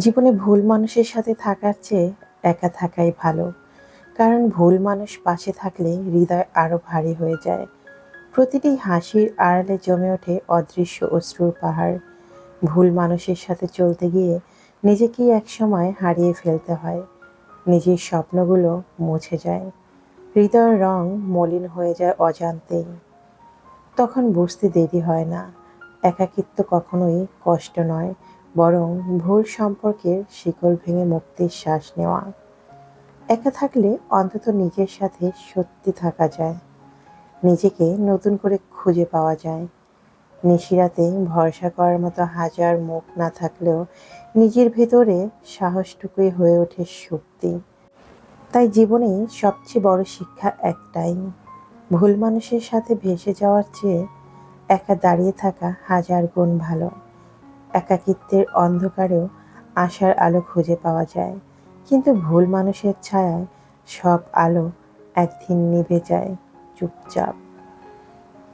জীবনে ভুল মানুষের সাথে থাকার চেয়ে একা থাকাই ভালো। কারণ ভুল মানুষ পাশে থাকলে হৃদয় আরও ভারী হয়ে যায়। প্রতিটি হাসির আড়ালে জমে ওঠে অদৃশ্য অশ্রুর পাহাড়। ভুল মানুষের সাথে চলতে গিয়ে নিজেকেই একসময় হারিয়ে ফেলতে হয়। নিজের স্বপ্নগুলো মুছে যায়। হৃদয়ের রং মলিন হয়ে যায় অজান্তেই। তখন বুঝতে দেরি হয় না। একাকিত্ব কখনোই কষ্ট নয়। বরং ভুল সম্পর্কের শিকল ভেঙে মুক্তির শ্বাস নেওয়া। একা থাকলে অন্তত নিজের সাথে সত্যি থাকা যায়। নিজেকে নতুন করে খুঁজে পাওয়া যায়। নিশিরাতে ভরসা করার মতো হাজার মুখ না থাকলেও নিজের ভেতরে সাহসটুকুই হয়ে ওঠে শক্তি। তাই জীবনে সবচেয়ে বড় শিক্ষা একটাই। ভুল মানুষের সাথে ভেসে যাওয়ার চেয়ে একা দাঁড়িয়ে থাকা হাজার গুণ ভালো। একাকিত্বের অন্ধকারেও আশার আলো খুঁজে পাওয়া যায়। কিন্তু ভুল মানুষের ছায়ায় সব আলো একদিন নিভে যায় চুপচাপ।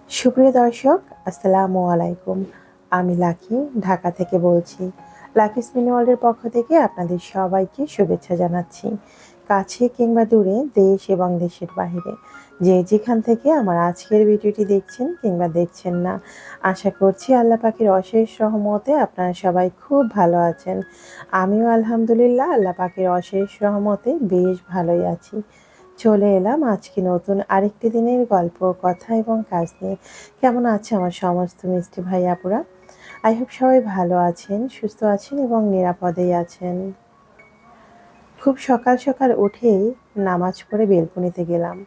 সুপ্রিয় দর্শক, আসসালামু আলাইকুম। আমি লাকি, ঢাকা থেকে বলছি। লাকি স্পিন ওয়ার্ল্ডের পক্ষ থেকে আপনাদের সবাইকে শুভেচ্ছা জানাচ্ছি। কাছে কিংবা দূরে দেশ এবং দেশের বাইরে যে যেখান থেকে আমার আজকের ভিডিওটি দেখছেন কিংবা দেখছেন না, আশা করছি আল্লাহ পাখির অশেষ রহমতে আপনারা সবাই খুব ভালো আছেন। আমিও আলহামদুলিল্লাহ আল্লাহ পাখির অশেষ রহমতে বেশ ভালোই আছি। চলে এলাম আজকে নতুন আরেকটি দিনের গল্প, কথা এবং কাজ নিয়ে। কেমন আছে আমার সমস্ত মিষ্টি ভাই আপুরা? আই হোপ সবাই ভালো আছেন, সুস্থ আছেন এবং নিরাপদেই আছেন। খুব সকাল সকাল উঠেই নামাজ পড়ে বেলকনিতে গেলাম।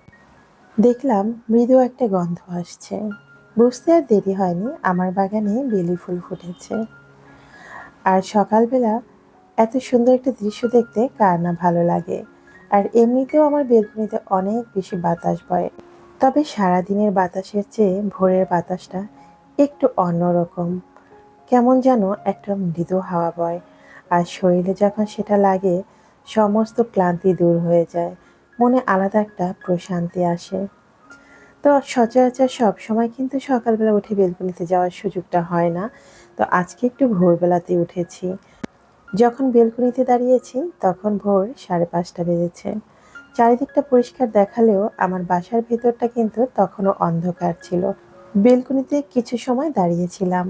দেখলাম মৃদু একটা গন্ধ আসছে। বুঝতে আর দেরি হয়নি, আমার বাগানে বেলি ফুল ফুটেছে। আর সকালবেলা এত সুন্দর একটা দৃশ্য দেখতে কার না ভালো লাগে। আর এমনিতেও আমার বেলকনিতে অনেক বেশি বাতাস বয়। তবে সারাদিনের বাতাসের চেয়ে ভোরের বাতাসটা একটু অন্যরকম। কেমন যেন একটা মৃদু হাওয়া বয়। আর শরীরে যখন সেটা লাগে সমস্ত ক্লান্তি দূর হয়ে যায়। মনে আলাদা একটা প্রশান্তি আসে। তো সচরাচর সব সময় কিন্তু সকালবেলা উঠে বেলকনিতে যাওয়ার সুযোগটা হয় না। তো আজকে একটু ভোরবেলাতে উঠেছি। যখন বেলকনিতে দাঁড়িয়েছি, তখন ভোর সাড়ে পাঁচটা বেজেছে। চারিদিকটা পরিষ্কার দেখালেও আমার বাসার ভেতরটা কিন্তু তখনও অন্ধকার ছিল। বেলকনিতে কিছু সময় দাঁড়িয়েছিলাম,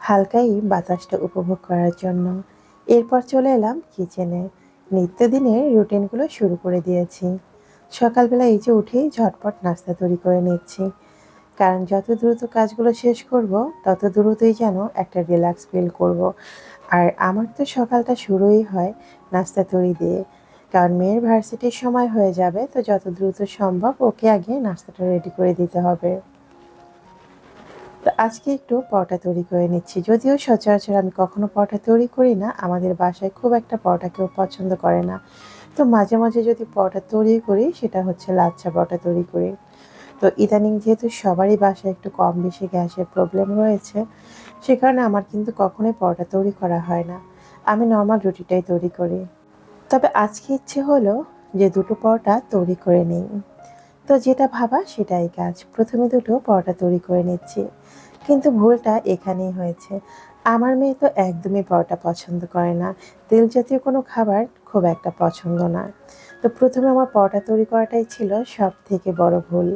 হালকাই বাতাসটা উপভোগ করার জন্য। এরপর চলে এলাম কিচেনে। নিত্যদিনের রুটিনগুলো শুরু করে দিয়েছি। সকালবেলা এই যে উঠেই ঝটপট নাস্তা তৈরি করে নিচ্ছি। কারণ যত দ্রুত কাজগুলো শেষ করব, তত দ্রুতই যেন একটা রিল্যাক্স ফিল করব। আর আমার তো সকালটা শুরুই হয় নাস্তা তৈরি দিয়ে। কারণ মেয়ের ভার্সিটির সময় হয়ে যাবে, তো যত দ্রুত সম্ভব ওকে আগে নাস্তাটা রেডি করে দিতে হবে। তো আজকে একটু পরোটা তৈরি করে নিচ্ছি। যদিও সচরাচর আমি কখনো পরোটা তৈরি করি না, আমাদের বাসায় খুব একটা পরোটা কেউ পছন্দ করে না। তো মাঝে মাঝে যদি পরোটা তৈরি করি, সেটা হচ্ছে লাচ্ছা পরোটা তৈরি করি। তো ইদানিং যেহেতু সবারই বাসায় একটু কম বেশি গ্যাসের প্রবলেম রয়েছে, সে কারণে আমার কিন্তু কখনোই পরোটা তৈরি করা হয় না। আমি নর্মাল রুটিটাই তৈরি করি। তবে আজকে ইচ্ছে হলো যে দুটো পরোটা তৈরি করে নিই। তো যেটা ভাবা সেটাই কাজ। প্রথমে দুটো পরোটা তৈরি করে নিচ্ছি। কিন্তু ভুলটা এখানেই হয়েছে। আমার মেয়ে তো একদমই পরোটা পছন্দ করে না। তেল জাতীয় কোনো খাবার খুব একটা পছন্দ না। তো প্রথমে আমার পরোটা তৈরি করাটাই ছিল সব থেকে বড় ভুল।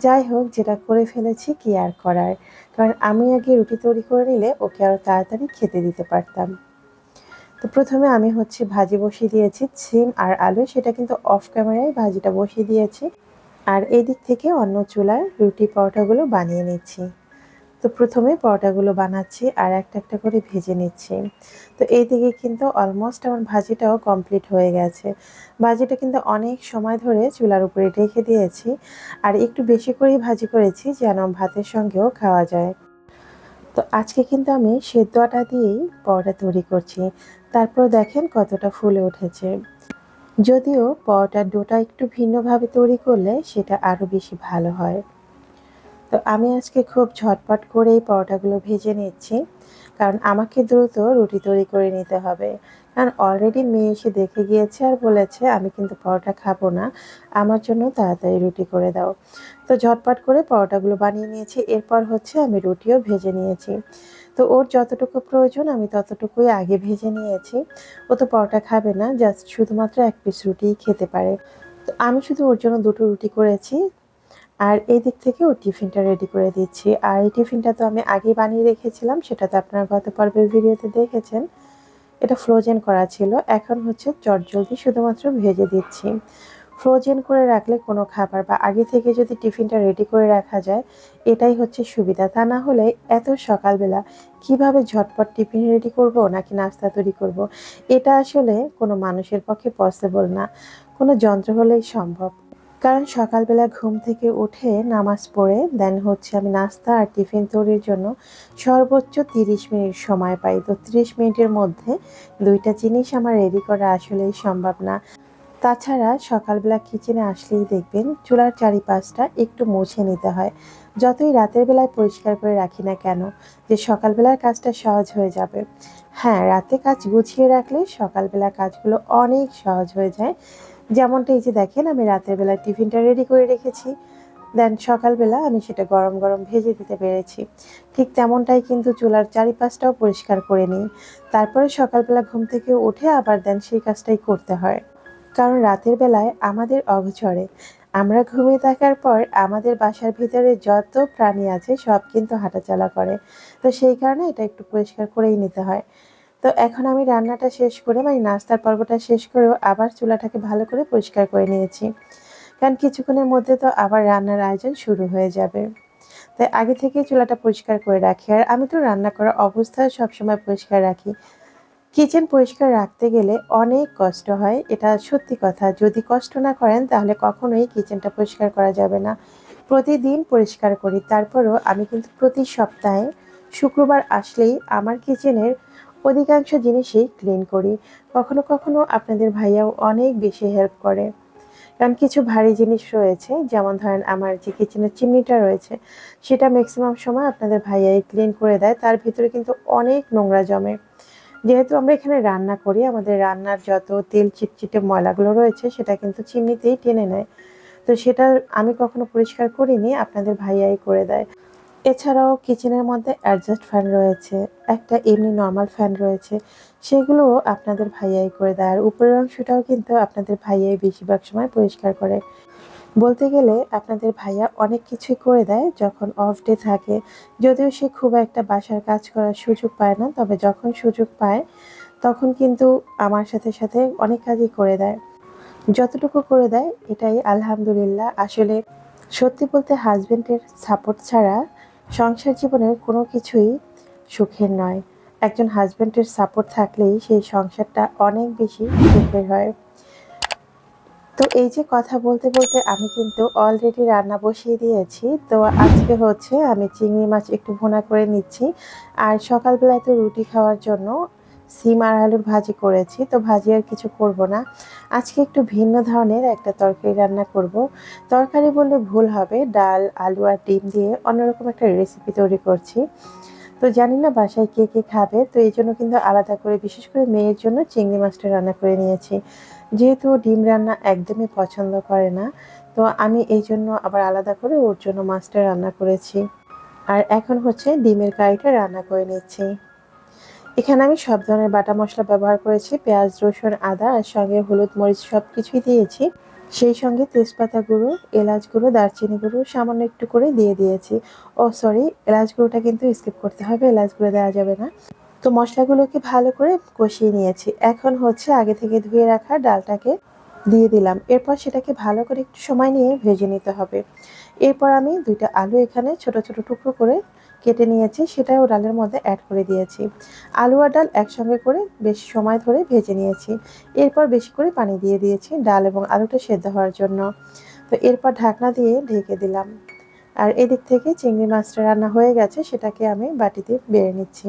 যাই হোক, যেটা করে ফেলেছি কি আর করার? কারণ আমি আগে রুটি তৈরি করে নিলে ওকে আরও তাড়াতাড়ি খেতে দিতে পারতাম। তো প্রথমে আমি হচ্ছে ভাজি বসিয়ে দিয়েছি সিম আর আলু, সেটা কিন্তু অফ ক্যামেরায় ভাজিটা বসিয়ে দিয়েছি। আর এদিক থেকে অন্য চুলায় রুটি পরোটাগুলো বানিয়ে নিচ্ছি। তো প্রথমে পরোটাগুলো বানাচ্ছি আর একটা একটা করে ভেজে নিচ্ছি। তো এই দিকে কিন্তু অলমোস্ট আমার ভাজিটাও কমপ্লিট হয়ে গেছে। ভাজিটা কিন্তু অনেক সময় ধরে চুলার উপরে রেখে দিয়েছি আর একটু বেশি করেই ভাজি করেছি যেন ভাতের সঙ্গেও খাওয়া যায়। তো আজকে কিন্তু আমি সেদ্ধ আটা দিয়েই পরোটা তৈরি করছি। তারপর দেখেন কতটা ফুলে উঠেছে। যদিও পরোটার ডোটা একটু ভিন্নভাবে তৈরি করলে সেটা আরও বেশি ভালো হয়। তো আমি আজকে খুব ঝটপট করেই পরোটাগুলো ভেজে নিচ্ছি। কারণ আমাকে দ্রুত রুটি তৈরি করে নিতে হবে। কারণ অলরেডি মেয়ে এসে দেখে গিয়েছে আর বলেছে, আমি কিন্তু পরোটা খাব না। আমার জন্য তাড়াতাড়ি রুটি করে দাও। তো ঝটপট করে পরোটাগুলো বানিয়ে নিয়েছি। এরপর হচ্ছে আমি রুটিও ভেজে নিয়েছি। তো ওর যতটুকু প্রয়োজন, আমি ততটুকুই আগে ভেজে নিয়েছি। ও তো পরোটা খাবে না, জাস্ট শুধুমাত্র এক পিস রুটিই খেতে পারে। তো আমি শুধু ওর জন্য দুটো রুটি করেছি। আর এই দিক থেকে ও টিফিনটা রেডি করে দিচ্ছি। আর এই টিফিনটা তো আমি আগেই বানিয়ে রেখেছিলাম সেটা তো আপনারা গত পর্বের ভিডিওতে দেখেছেন। এটা ফ্রোজেন করা ছিল, এখন হচ্ছে চটজলদি শুধুমাত্র ভেজে দিচ্ছি। ফ্রোজেন করে রাখলে কোনো খাবার বা আগে থেকে যদি টিফিনটা রেডি করে রাখা যায়, এটাই হচ্ছে সুবিধা। তা না হলে এত সকালবেলা কীভাবে ঝটপট টিফিন রেডি করব নাকি নাস্তা তৈরি করব, এটা আসলে কোনো মানুষের পক্ষে পসিবল না। কোনো যন্ত্র হলেই সম্ভব। কারণ সকালবেলা ঘুম থেকে উঠে নামাজ পড়ে দেন হচ্ছে আমি নাস্তা আর টিফিন তৈরির জন্য সর্বোচ্চ তিরিশ মিনিট সময় পাই। তো তিরিশ মিনিটের মধ্যে দুইটা জিনিস আমার রেডি করা আসলেই সম্ভব না। তাছাড়া সকালবেলা কিচেনে আসলেই দেখবেন চুলার চারিপাশটা একটু মুছে নিতে হয়। যতই রাতের বেলায় পরিষ্কার করে রাখি না কেন, যে সকালবেলার কাজটা সহজ হয়ে যাবে। হ্যাঁ রাতে কাজ গুছিয়ে রাখলে সকালবেলা কাজগুলো অনেক সহজ হয়ে যায়। যেমনটা এই যে দেখেন, আমি রাতের বেলা টিফিনটা রেডি করে রেখেছি। দেন সকালবেলা আমি সেটা গরম গরম ভেজে দিতে পেরেছি। ঠিক তেমনটাই কিন্তু চুলার চারিপাশটাও পরিষ্কার করে নিই। তারপরে সকালবেলা ঘুম থেকে উঠে আবার দেন সেই কাজটাই করতে হয়। কারণ রাতের বেলায় আমাদের অগচরে। আমরা ঘুমিয়ে থাকার পর আমাদের বাসার ভিতরে যত প্রাণী আছে সব কিন্তু হাঁটাচলা করে। তো সেই কারণে এটা একটু পরিষ্কার করেই নিতে হয়। তো এখন আমি রান্নাটা শেষ করে মানে নাস্তার পর্বটা শেষ করেও আবার চুলাটাকে ভালো করে পরিষ্কার করে নিয়েছি। কারণ কিছুক্ষণের মধ্যে তো আবার রান্নার আয়োজন শুরু হয়ে যাবে। তাই আগে থেকেই চুলাটা পরিষ্কার করে রাখি। আর আমি তো রান্না করার অবস্থায় সবসময় পরিষ্কার রাখি। কিচেন পরিষ্কার রাখতে গেলে অনেক কষ্ট হয়, এটা সত্যি কথা। যদি কষ্ট না করেন, তাহলে কখনোই কিচেনটা পরিষ্কার করা যাবে না। প্রতিদিন পরিষ্কার করি। তারপরও আমি কিন্তু প্রতি সপ্তাহে শুক্রবার আসলেই আমার কিচেনের অধিকাংশ জিনিসই ক্লিন করি। কখনো কখনো আপনাদের ভাইয়াও অনেক বেশি হেল্প করে। কারণ কিছু ভারী জিনিস রয়েছে, যেমন ধরেন আমার যে কিচেনের চিমনিটা রয়েছে, সেটা ম্যাক্সিমাম সময় আপনাদের ভাইয়াই ক্লিন করে দেয়। তার ভিতরে কিন্তু অনেক নোংরা জমে। যেহেতু আমরা এখানে রান্না করি, আমাদের রান্নার যত তেল চিটচিটে ময়লাগুলো রয়েছে, সেটা কিন্তু চিমনিতেই টেনে নেয়। তো সেটা আমি কখনো পরিষ্কার করিনি, আপনাদের ভাইয়াই করে দেয়। এছাড়াও কিচেনের মধ্যে অ্যাডজাস্ট ফ্যান রয়েছে, একটা এমনি নর্মাল ফ্যান রয়েছে, সেগুলোও আপনাদের ভাইয়াই করে দেয়। আর উপরের অংশটাও কিন্তু আপনাদের ভাইয়াই বেশিরভাগ সময় পরিষ্কার করে। বলতে গেলে আপনাদের ভাইয়া অনেক কিছুই করে দেয় যখন অফ ডে থাকে। যদিও সে খুব একটা বাসার কাজ করার সুযোগ পায় না, তবে যখন সুযোগ পায়, তখন কিন্তু আমার সাথে সাথে অনেক কাজই করে দেয়। যতটুকু করে দেয়, এটাই আলহামদুলিল্লাহ। আসলে সত্যি বলতে হাজবেন্ডের সাপোর্ট ছাড়া সংসার জীবনের কোনো কিছুই সুখের নয়। একজন হাজব্যান্ডের সাপোর্ট থাকলেই সেই সংসারটা অনেক বেশি সুখের হয়। তো এই যে কথা বলতে বলতে আমি কিন্তু অলরেডি রান্না বসিয়ে দিয়েছি। তো আজকে হচ্ছে আমি চিংড়ি মাছ একটু ভোনা করে নিচ্ছি। আর সকালবেলায় তো রুটি খাওয়ার জন্য সিম আর আলুর ভাজি করেছি, তো ভাজি আর কিছু করব না। আজকে একটু ভিন্ন ধরনের একটা তরকারি রান্না করব। তরকারি বললে ভুল হবে, ডাল, আলু আর ডিম দিয়ে অন্যরকম একটা রেসিপি তৈরি করছি। তো জানি না বাসায় কে কে খাবে, তো এই জন্য কিন্তু আলাদা করে, বিশেষ করে মেয়ের জন্য চিংড়ি মাছটা রান্না করে নিয়েছি। যেহেতু ডিম রান্না একদমই পছন্দ করে না, তো আমি এই জন্য আবার আলাদা করে ওর জন্য মাছটা রান্না করেছি। আর এখন হচ্ছে ডিমের কারিটা রান্না করে নিচ্ছি। এখানে আমি সব ধরনের বাটা মশলা ব্যবহার করেছি, পেঁয়াজ, রসুন, আদা, আর সঙ্গে হলুদ, মরিচ সব কিছুই দিয়েছি। সেই সঙ্গে তেজপাতা গুঁড়ো, এলাচ গুঁড়ো, দারচিনি গুঁড়ো সামান্য একটু করে দিয়ে দিয়েছি। ও সরি এলাচ গুঁড়োটা কিন্তু স্কিপ করতে হবে, এলাচ গুঁড়ো দেওয়া যাবে না। তো মশলাগুলোকে ভালো করে কষিয়ে নিয়েছি। এখন হচ্ছে আগে থেকে ধুয়ে রাখা ডালটাকে দিয়ে দিলাম। এরপর সেটাকে ভালো করে একটু সময় নিয়ে ভেজে নিতে হবে। এরপর আমি দুইটা আলু এখানে ছোট ছোট টুকরো করে কেটে নিয়েছি, সেটাও ডালের মধ্যে অ্যাড করে দিয়েছি। আলু আর ডাল একসঙ্গে করে বেশি সময় ধরে ভেজে নিয়েছি। এরপর বেশি করে পানি দিয়ে দিয়েছি ডাল এবং আলুটা সেদ্ধ হওয়ার জন্য। তো এরপর ঢাকনা দিয়ে ঢেকে দিলাম। আর এদিক থেকে চিংড়ি মাছটা রান্না হয়ে গেছে, সেটাকে আমি বাটিতে বেড়ে নিচ্ছি।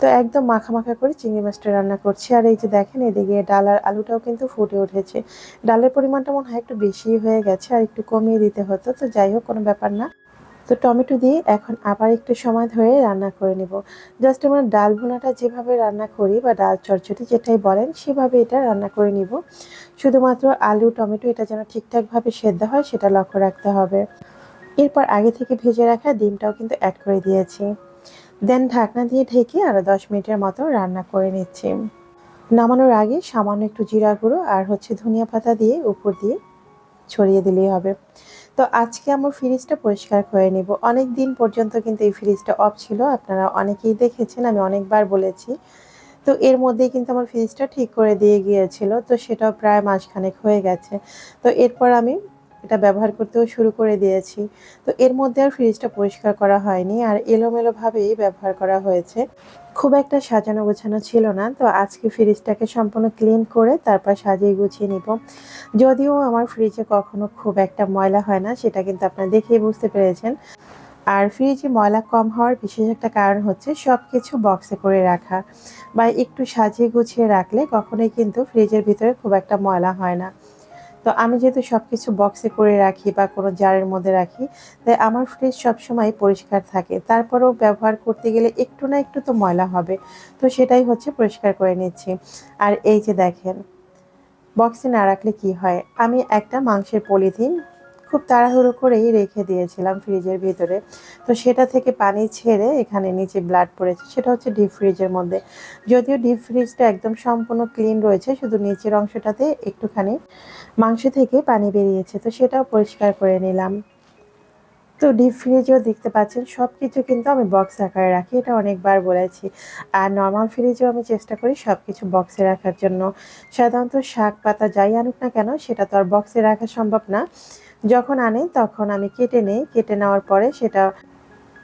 তো একদম মাখা মাখা করে চিংড়ি মাছটা রান্না করছি। আর এই যে দেখেন, এদিকে ডাল আর আলুটাও কিন্তু ফুটে উঠেছে। ডালের পরিমাণটা মনে হয় একটু বেশি হয়ে গেছে, আর একটু কমিয়ে দিতে হতো। তো যাই হোক, কোনো ব্যাপার না। তো টমেটো দিয়ে এখন আবার একটু সময় ধরে রান্না করে নেব। জাস্ট আমরা ডাল ভুনাটা যেভাবে রান্না করি বা ডাল চচ্চড়ি যেটাই বলেন, সেভাবে এটা রান্না করে নিব। শুধুমাত্র আলু, টমেটো এটা যেন ঠিকঠাকভাবে সেদ্ধ হয়, সেটা লক্ষ্য রাখতে হবে। এরপর আগে থেকে ভেজে রাখা ডিমটাও কিন্তু অ্যাড করে দিয়েছি। দেন ঢাকনা দিয়ে ঢেকে আরও দশ মিনিটের মতো রান্না করে নিচ্ছি। নামানোর আগে সামান্য একটু জিরা গুঁড়ো আর হচ্ছে ধনিয়া পাতা দিয়ে উপর দিয়ে ছড়িয়ে দিলেই হবে। তো আজকে আমার ফ্রিজটা পরিষ্কার করে নিব। অনেক দিন পর্যন্ত কিন্তু এই ফ্রিজটা অফ ছিল। আপনারা অনেকেই দেখেছেন, আমি অনেকবার বলেছি। তো এর মধ্যেই কিন্তু আমার ফ্রিজটা ঠিক করে দিয়ে গিয়েছিল। তো সেটাও প্রায় মাসখানেক হয়ে গেছে। তো এরপর আমি এটা ব্যবহার করতেও শুরু করে দিয়েছি। তো এর মধ্যে আর ফ্রিজটা পরিষ্কার করা হয়নি আর এলোমেলোভাবেই ব্যবহার করা হয়েছে। খুব একটা সাজানো গোছানো ছিল না, তো আজকে ফ্রিজটাকে সম্পূর্ণ ক্লিন করে তারপর সাজিয়ে গুছিয়ে নিব। যদিও আমার ফ্রিজে কখনো খুব একটা ময়লা হয় না, সেটা কিন্তু আপনারা দেখেই বুঝতে পেরেছেন। আর ফ্রিজে ময়লা কম হওয়ার বিশেষ একটা কারণ হচ্ছে সব কিছু বক্সে করে রাখা বা একটু সাজিয়ে গুছিয়ে রাখলে কখনোই কিন্তু ফ্রিজের ভিতরে খুব একটা ময়লা হয় না। তো আমি যেহেতু সব কিছু বক্সে করে রাখি বা কোনো জারের মধ্যে রাখি, তাই আমার ফ্রিজ সবসময় পরিষ্কার থাকে। তারপরেও ব্যবহার করতে গেলে একটু না একটু তো ময়লা হবে, তো সেটাই হচ্ছে পরিষ্কার করে নিচ্ছি। আর এই যে দেখেন বক্সে না রাখলে কি হয়? আমি একটা মাংসের পলিথিন খুব তাড়াহুড়ো করেই রেখে দিয়েছিলাম ফ্রিজের ভিতরে। তো সেটা থেকে পানি ছেড়ে এখানে নিচে ব্লাড পড়েছে, সেটা হচ্ছে ডিপ ফ্রিজের মধ্যে। যদিও ডিপ ফ্রিজটা একদম সম্পূর্ণ ক্লিন রয়েছে, শুধু নিচের অংশটাতে একটুখানি মাংস থেকে পানি বেরিয়েছে, তো সেটাও পরিষ্কার করে নিলাম। তো ডিপ ফ্রিজেও দেখতে পাচ্ছেন সব কিছু কিন্তু আমি বক্স আকারে রাখি, এটা অনেকবার বলেছি। আর নর্মাল ফ্রিজেও আমি চেষ্টা করি সব কিছু বক্সে রাখার জন্য। সাধারণত শাক, পাতা যাই আনুক না কেন, সেটা তো আর বক্সে রাখা সম্ভব না। যখন আনে তখন আমি কেটে নেই, কেটে নেওয়ার পরে সেটা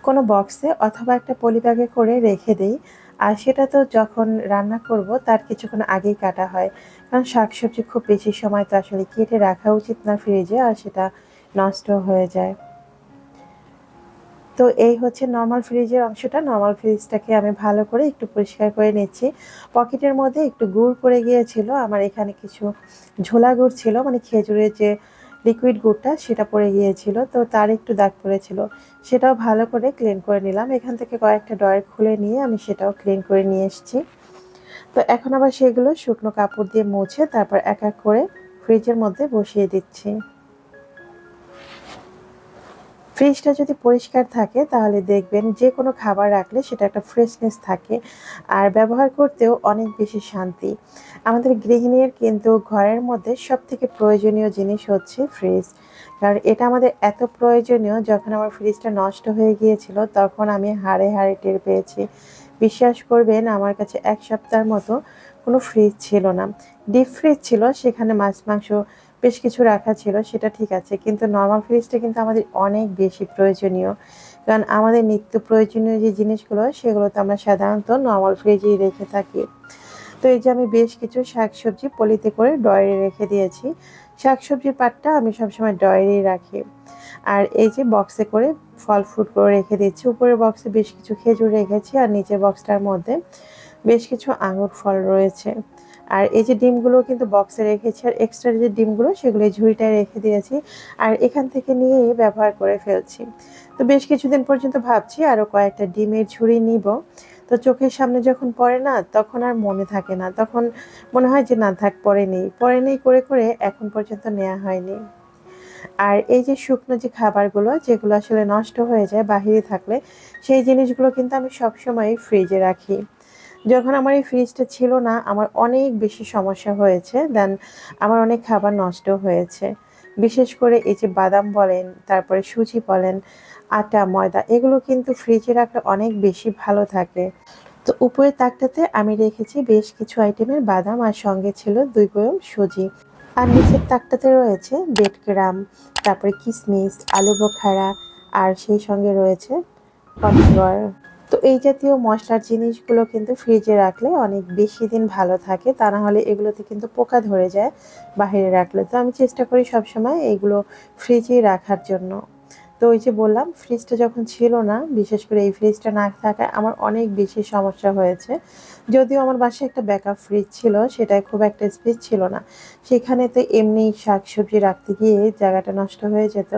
কোনো বক্সে অথবা একটা পলিব্যাগে করে রেখে দিই। আর সেটা তো যখন রান্না করব, তার কিছুক্ষণ আগেই কাটা হয়। কারণ শাকসবজি খুব বেশি সময় তো আসলে কেটে রাখা উচিত না ফ্রিজে, আর সেটা নষ্ট হয়ে যায়। তো এই হচ্ছে নর্মাল ফ্রিজের অংশটা। নর্মাল ফ্রিজটাকে আমি ভালো করে একটু পরিষ্কার করে নিচ্ছি। পকেটের মধ্যে একটু গুড় পড়ে গিয়েছিল। আমার এখানে কিছু ঝোলা গুড় ছিল মানে খেজুরের যে লিকুইড গুড়টা সেটা পড়ে গিয়েছিল, তো তার একটু দাগ পড়েছিল। সেটাও ভালো করে ক্লিন করে নিলাম। এখান থেকে কয়েকটা ডয়ার খুলে নিয়ে আমি সেটাও ক্লিন করে নিয়ে এসেছি। তো এখন আবার সেগুলো শুকনো কাপড় দিয়ে মুছে তারপর এক এক করে ফ্রিজের মধ্যে বসিয়ে দিচ্ছি। ফ্রিজটা যদি পরিষ্কার থাকে, তাহলে দেখবেন যে কোনো খাবার রাখলে সেটা একটা ফ্রেশনেস থাকে আর ব্যবহার করতেও অনেক বেশি শান্তি। আমাদের গৃহিণীর কিন্তু ঘরের মধ্যে সব থেকে প্রয়োজনীয় জিনিস হচ্ছে ফ্রিজ কারণ এটা আমাদের এত প্রয়োজনীয়, যখন আমার ফ্রিজটা নষ্ট হয়ে গিয়েছিল, তখন আমি হাড়ে হাড়ে টের পেয়েছি। বিশ্বাস করবেন, আমার কাছে এক সপ্তাহের মতো কোনো ফ্রিজ ছিল না। ডিপ ফ্রিজ ছিল, সেখানে মাছ, মাংস বেশ কিছু রাখা ছিল, সেটা ঠিক আছে। কিন্তু নর্মাল ফ্রিজটা কিন্তু আমাদের অনেক বেশি প্রয়োজনীয়। কারণ আমাদের নিত্য প্রয়োজনীয় যে জিনিসগুলো, সেগুলো তো আমরা সাধারণত নর্মাল ফ্রিজেই রেখে থাকি। তো এই যে আমি বেশ কিছু শাকসবজি পলিতে করে ডয়ারে রেখে দিয়েছি। শাকসবজির পাটটা আমি সবসময় ডয়ারেই রাখি। আর এই যে বক্সে করে ফল ফ্রুট করে রেখে দিচ্ছি উপরের বক্সে বেশ কিছু খেজুর রেখেছি আর নিচের বক্সটার মধ্যে বেশ কিছু আঙুর ফল রয়েছে। আর এই যে ডিমগুলো কিন্তু বক্সে রেখেছি, আর এক্সট্রা যে ডিমগুলো সেগুলো ঝুড়িটায় রেখে দিয়েছি আর এখান থেকে নিয়ে ব্যবহার করে ফেলছি। তো বেশ কিছুদিন পর্যন্ত ভাবছি আরও কয়েকটা ডিমের ঝুড়ি নিব। তো চোখের সামনে যখন পড়ে না, তখন আর মনে থাকে না। তখন মনে হয় যে, না থাক, পরে নেই। পরে নেই করে করে এখন পর্যন্ত নেওয়া হয়নি। আর এই যে শুকনো যে খাবারগুলো, যেগুলো আসলে নষ্ট হয়ে যায় বাহিরে থাকলে, সেই জিনিসগুলো কিন্তু আমি সবসময় ফ্রিজে রাখি। যখন আমার এই ফ্রিজটা ছিল না, আমার অনেক বেশি সমস্যা হয়েছে দেন আমার অনেক খাবার নষ্ট হয়েছে। বিশেষ করে এই যে বাদাম বলেন, তারপরে সুজি বলেন, আটা, ময়দা, এগুলো কিন্তু ফ্রিজে রাখলে অনেক বেশি ভালো থাকে। তো উপরের তাকটাতে আমি রেখেছি বেশ কিছু আইটেমের বাদাম, আর সঙ্গে ছিল দুই বয়ম সুজি। আর নিচের তাকটাতে রয়েছে বেডগ্রাম তারপরে কিশমিশ আলু বোখারা, আর সেই সঙ্গে রয়েছে কর্নফ্লাওয়ার। তো এই জাতীয় মশলার জিনিসগুলো কিন্তু ফ্রিজে রাখলে অনেক বেশি দিন ভালো থাকে। তা না হলে এগুলোতে কিন্তু পোকা ধরে যায় বাইরে রাখলে। তো আমি চেষ্টা করি সবসময় এইগুলো ফ্রিজেই রাখার জন্য। তো ওই যে বললাম, ফ্রিজটা যখন ছিল না, বিশেষ করে এই ফ্রিজটা না থাকায় আমার অনেক বেশি সমস্যা হয়েছে। যদিও আমার বাসায় একটা ব্যাকআপ ফ্রিজ ছিল, সেটায় খুব একটা স্পেস ছিল না। সেখানে তো এমনি শাক সবজি রাখতে গিয়ে জায়গাটা নষ্ট হয়ে যেত।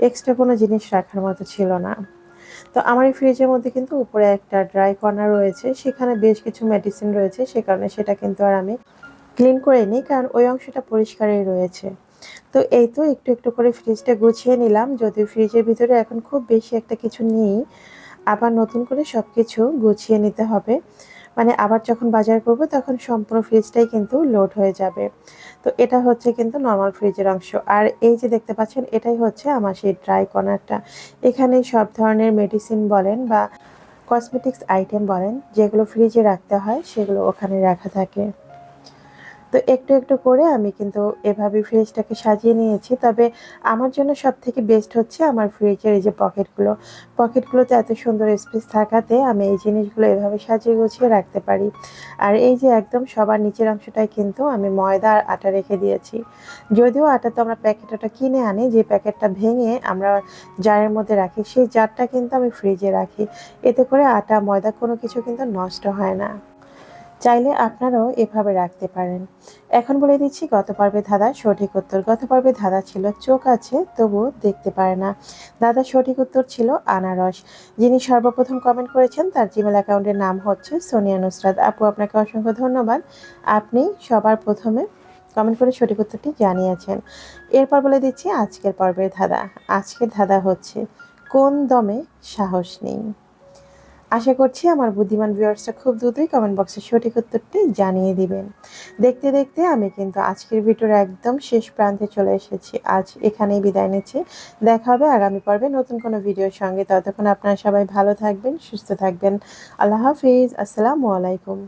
এক্সট্রা কোনো জিনিস রাখার মতো ছিল না। তো আমার এই ফ্রিজের মধ্যে কিন্তু উপরে একটা ড্রাই কর্নার রয়েছে, সেখানে বেশ কিছু মেডিসিন রয়েছে, সে কারণে সেটা কিন্তু আর আমি ক্লিন করে নিই, কারণ ওই অংশটা পরিষ্কারই রয়েছে। তো এই তো একটু একটু করে ফ্রিজটা গুছিয়ে নিলাম যদি ফ্রিজের ভিতরে এখন খুব বেশি একটা কিছু নেই, আবার নতুন করে সব কিছু গুছিয়ে নিতে হবে। মানে আবার যখন বাজার করব, তখন সম্পূর্ণ ফ্রিজটাই কিন্তু লোড হয়ে যাবে। তো এটা হচ্ছে কিন্তু নর্মাল ফ্রিজের অংশ। আর এই যে দেখতে পাচ্ছেন, এটাই হচ্ছে আমার সেই ড্রাই কর্নারটা এখানে সব ধরনের মেডিসিন বলেন বা কসমেটিক্স আইটেম বলেন, যেগুলো ফ্রিজে রাখতে হয়, সেগুলো ওখানে রাখা থাকে। তো একটু একটু করে আমি কিন্তু এভাবে ফ্রিজটাকে সাজিয়ে নিয়েছি। তবে আমার জন্য সব থেকে বেস্ট হচ্ছে আমার ফ্রিজের এই যে পকেটগুলো পকেটগুলোতে এত সুন্দর স্পেস থাকাতে আমি এই জিনিসগুলো এভাবে সাজিয়ে গুছিয়ে রাখতে পারি। আর এই যে একদম সবার নিচের অংশটায় কিন্তু আমি ময়দা আর আটা রেখে দিয়েছি। যদিও আটা তো আমরা প্যাকেটটা কিনে আনি, যে প্যাকেটটা ভেঙে আমরা জারের মধ্যে রাখি, সেই জারটা কিন্তু আমি ফ্রিজে রাখি। এতে করে আটা, ময়দা কোনো কিছু কিন্তু নষ্ট হয় না। চাইলে আপনারাও এভাবে রাখতে পারেন। এখন বলে দিচ্ছি, গত পর্বে দাদা সঠিক উত্তর, গত পর্বে দাদা ছিল চোখ আছে তবু দেখতে পারে না। দাদা সঠিক উত্তর ছিল আনারস। যিনি সর্বপ্রথম কমেন্ট করেছেন, তার জিমেল অ্যাকাউন্টের নাম হচ্ছে সোনিয়া নুসরাত। আপু, আপনাকে অসংখ্য ধন্যবাদ। আপনি সবার প্রথমে কমেন্ট করে সঠিক উত্তরটি জানিয়েছেন। এরপর বলে দিচ্ছি, আজকের পর্বের ধাঁধা। আজকের ধাঁধা হচ্ছে, কোন দমে সাহস নেই? আশা করছি আমার বুদ্ধিমান ভিউয়ার্সরা খুব দ্রুতই কমেন্ট বক্সে সঠিক উত্তরটি জানিয়ে দিবেন। দেখতে দেখতে আমি কিন্তু আজকের ভিডিওর একদম শেষ প্রান্তে চলে এসেছি। আজ এখানেই বিদায় নিচ্ছি। দেখা হবে আগামী পর্বে নতুন কোনো ভিডিওর সঙ্গে। ততক্ষণ আপনারা সবাই ভালো থাকবেন, সুস্থ থাকবেন। আল্লাহ হাফিজ। আসসালামু আলাইকুম।